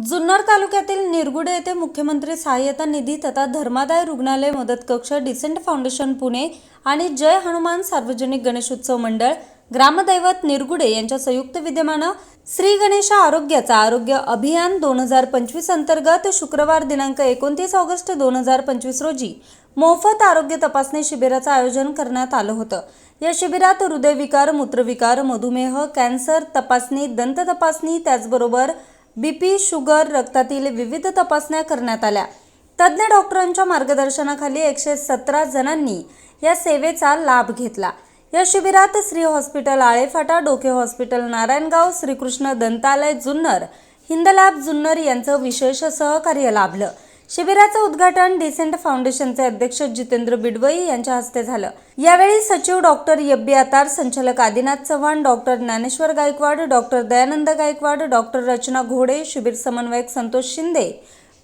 जुन्नर तालुक्यातील निरगुडे येथे मुख्यमंत्री सहाय्यता निधी तथा धर्मादाय रुग्णालय मदत कक्ष डिसेंट फाउंडेशन पुणे आणि जय हनुमान सार्वजनिक गणेशोत्सव मंडळ ग्रामदैवत निरगुडे यांच्या संयुक्त विद्यमानं श्री गणेश आरोग्याचा आरोग्य अभियान दोन हजार पंचवीस अंतर्गत शुक्रवार दिनांक एकोणतीस ऑगस्ट दोन हजार पंचवीस रोजी मोफत आरोग्य तपासणी शिबिराचं आयोजन करण्यात आलं होतं. या शिबिरात हृदयविकार मूत्रविकार मधुमेह कॅन्सर तपासणी दंत तपासणी त्याचबरोबर बीपी शुगर रक्तातील विविध तपासण्या करण्यात आल्या. तज्ज्ञ डॉक्टरांच्या मार्गदर्शनाखाली एकशे सतरा जणांनी या सेवेचा लाभ घेतला. या शिबिरात श्री हॉस्पिटल आळेफाटा डोके हॉस्पिटल नारायणगाव श्रीकृष्ण दंतालय जुन्नर हिंदलॅब जुन्नर यांचं विशेष सहकार्य लाभलं. शिबिराचं उद्घाटन डिसेंट फाउंडेशनचे अध्यक्ष जितेंद्र बिडवई यांच्या हस्ते झालं. यावेळी सचिव डॉक्टर यब्बी आतार संचालक Adinath Chavan doctor Dnyaneshwar Gaikwad doctor Dayanand Gaikwad doctor Rachana Ghode शिबिर समन्वयक संतोष शिंदे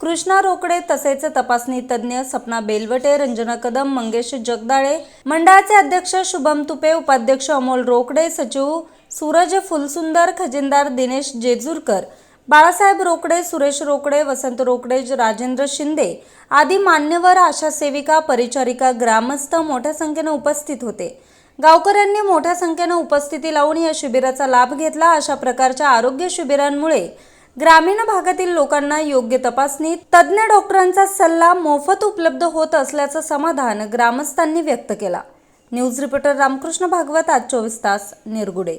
कृष्णा रोकडे तसेच तपासणी तज्ज्ञ सपना बेलवटे रंजना कदम मंगेश जगदाळे मंडळाचे अध्यक्ष शुभम तुपे उपाध्यक्ष अमोल रोकडे सचिव सूरज फुलसुंदर खजिनदार दिनेश जेजूरकर बाळासाहेब रोकडे सुरेश रोकडे वसंत रोकडे राजेंद्र शिंदे आदी मान्यवर आशा सेविका परिचारिका ग्रामस्थ मोठ्या संख्येनं उपस्थित होते. गावकऱ्यांनी मोठ्या संख्येनं उपस्थिती लावून या शिबिराचा लाभ घेतला. अशा प्रकारच्या आरोग्य शिबिरांमुळे ग्रामीण भागातील लोकांना योग्य तपासणी तज्ज्ञ डॉक्टरांचा सल्ला मोफत उपलब्ध होत असल्याचं समाधान ग्रामस्थांनी व्यक्त केला. न्यूज रिपोर्टर रामकृष्ण भागवत आज चोवीस तास निरगुडे.